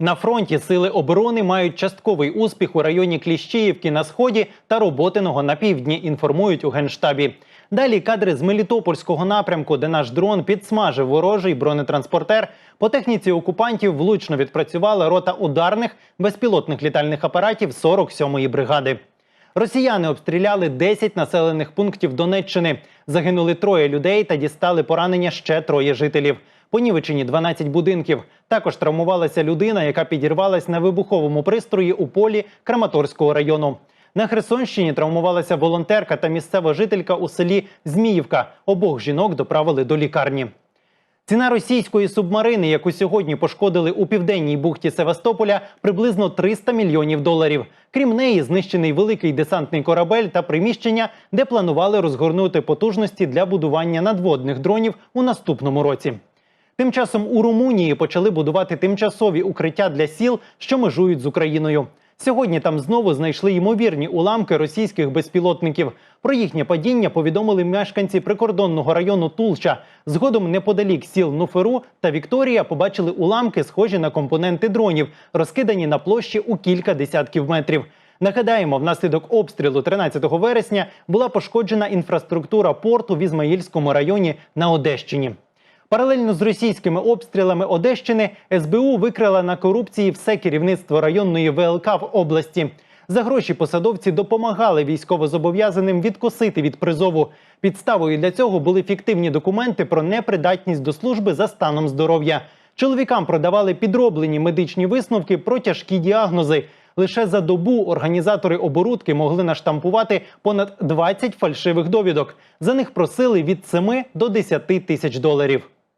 На фронті сили оборони мають частковий успіх у районі Кліщіївки на сході та Роботиного на півдні. Інформують у генштабі. Далі кадри з Мелітопольського напрямку, де наш дрон підсмажив ворожий бронетранспортер. По техніці окупантів влучно відпрацювала рота ударних безпілотних літальних апаратів 47-ї бригади. Росіяни обстріляли 10 населених пунктів Донеччини. Загинули троє людей та дістали поранення ще троє жителів. Понівечені 12 будинків. Також травмувалася людина, яка підірвалась на вибуховому пристрої у полі Краматорського району. На Херсонщині травмувалася волонтерка та місцева жителька у селі Зміївка. Обох жінок доправили до лікарні. Ціна російської субмарини, яку сьогодні пошкодили у південній бухті Севастополя, приблизно 300 мільйонів доларів. Крім неї, знищений великий десантний корабель та приміщення, де планували розгорнути потужності для будування надводних дронів у наступному році. Тим часом у Румунії почали будувати тимчасові укриття для сіл, що межують з Україною. Сьогодні там знову знайшли ймовірні уламки російських безпілотників. Про їхнє падіння повідомили мешканці прикордонного району Тулча. Згодом неподалік сіл Нуферу та Вікторія побачили уламки, схожі на компоненти дронів, розкидані на площі у кілька десятків метрів. Нагадаємо, внаслідок обстрілу 13 вересня була пошкоджена інфраструктура порту в Ізмаїльському районі на Одещині. Паралельно з російськими обстрілами Одещини СБУ викрила на корупції все керівництво районної ВЛК в області. За гроші посадовці допомагали військовозобов'язаним відкосити від призову. Підставою для цього були фіктивні документи про непридатність до служби за станом здоров'я. Чоловікам продавали підроблені медичні висновки про тяжкі діагнози. Лише за добу організатори оборудки могли наштампувати понад 20 фальшивих довідок. За них просили від 7 до 10 тисяч доларів.